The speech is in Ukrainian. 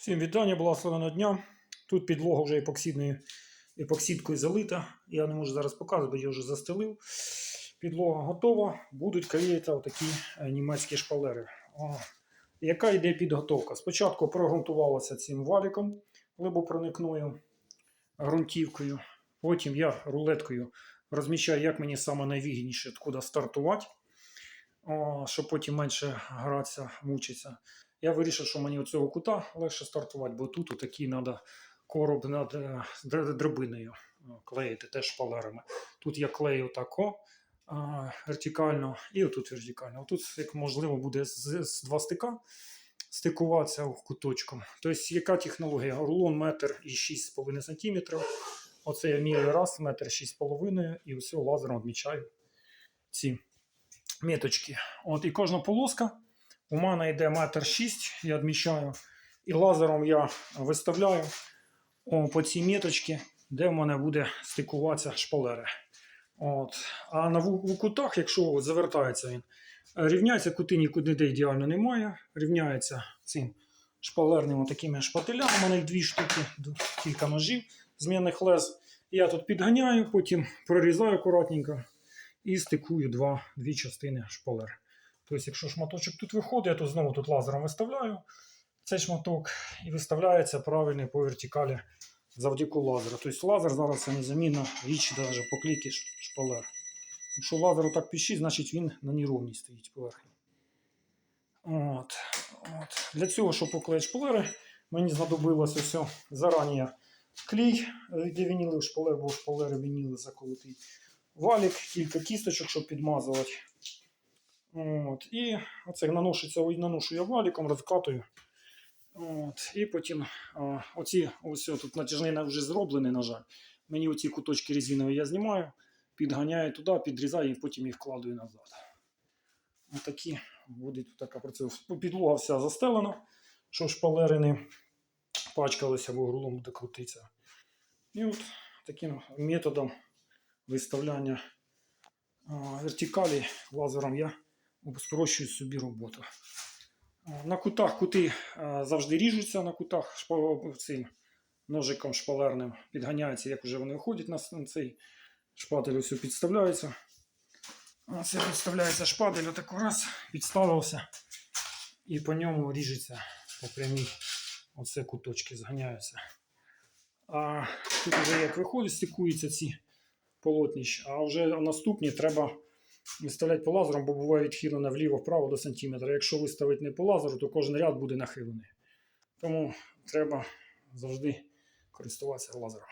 Всім вітання, благословеного дня. Тут підлога вже епоксидною, епоксидкою залита. Я не можу зараз показувати, бо я вже застелив. Підлога готова. Будуть клеїти отакі е, німецькі шпалери. О, яка йде підготовка? Спочатку прогрунтувалося цим валіком глибопроникною ґрунтівкою. Потім я рулеткою розміщаю, як мені саме найвигідніше, куди стартувати, о, щоб потім менше гратися, мучитися. Я вирішив, що мені оцього кута легше стартувати, бо тут отакий треба короб над е, драбиною е, клеїти теж шпалерами. Тут я клею тако а, вертикально і отут вертикально. Отут, як можливо, буде з, з два стика стикуватися куточком. Тобто, яка технологія? Рулон метр і 6,5 см. Оце я міряю раз, метр 6,5 і все лазером відмічаю ці меточки. От, і кожна полоска. У мене йде метр шість, я відмічаю. І лазером я виставляю по цій міточці, де в мене буде стикуватися шпалери. От. А на у кутах, якщо завертається він, рівняється кути нікуди де ідеально немає. Рівняється цим шпалерними такими шпателями. У мене їх дві штуки, кілька ножів змінних лез. Я тут підганяю, потім прорізаю акуратненько і стикую два, дві частини шпалер. Тобто, якщо шматочок тут виходить, я то знову тут лазером виставляю цей шматок і виставляється правильний по вертикалі завдяки лазеру. Тобто лазер зараз це незамінна річ навіть по шпалер. Якщо лазер так піщить, значить він на нерівній стоїть поверхні. От, от. Для цього, щоб поклеїти шпалери, мені знадобилося все зарані клей, е, де вінілив шпалер, бо шпалери вініли заколотий. Валік, кілька кісточок, щоб підмазувати. От, і оце наношується, наношу я валіком, розкатую. От, і потім а, оці, ось тут натяжний вже зроблений, на жаль. Мені оці куточки резинові я знімаю, підганяю туди, підрізаю і потім їх кладую назад. Отакі буде тут така працює. Підлога вся застелена, щоб шпалери не пачкалися, бо рулом буде крутитися. І от таким методом виставляння вертикалі лазером я спрощую собі роботу. На кутах кути завжди ріжуться на кутах цим ножиком шпалерним, підганяється, як вже вони виходять на цей шпатель, ось підставляється. А Це підставляється шпатель, отак раз, підставився, і по ньому ріжеться по прямій. Оце куточки зганяються. А тут вже як виходить, стикуються ці полотнища, а вже наступні треба виставляти по лазерам, бо буває відхилена вліво-вправо до сантиметра. Якщо виставити не по лазеру, то кожен ряд буде нахилений. Тому треба завжди користуватися лазером.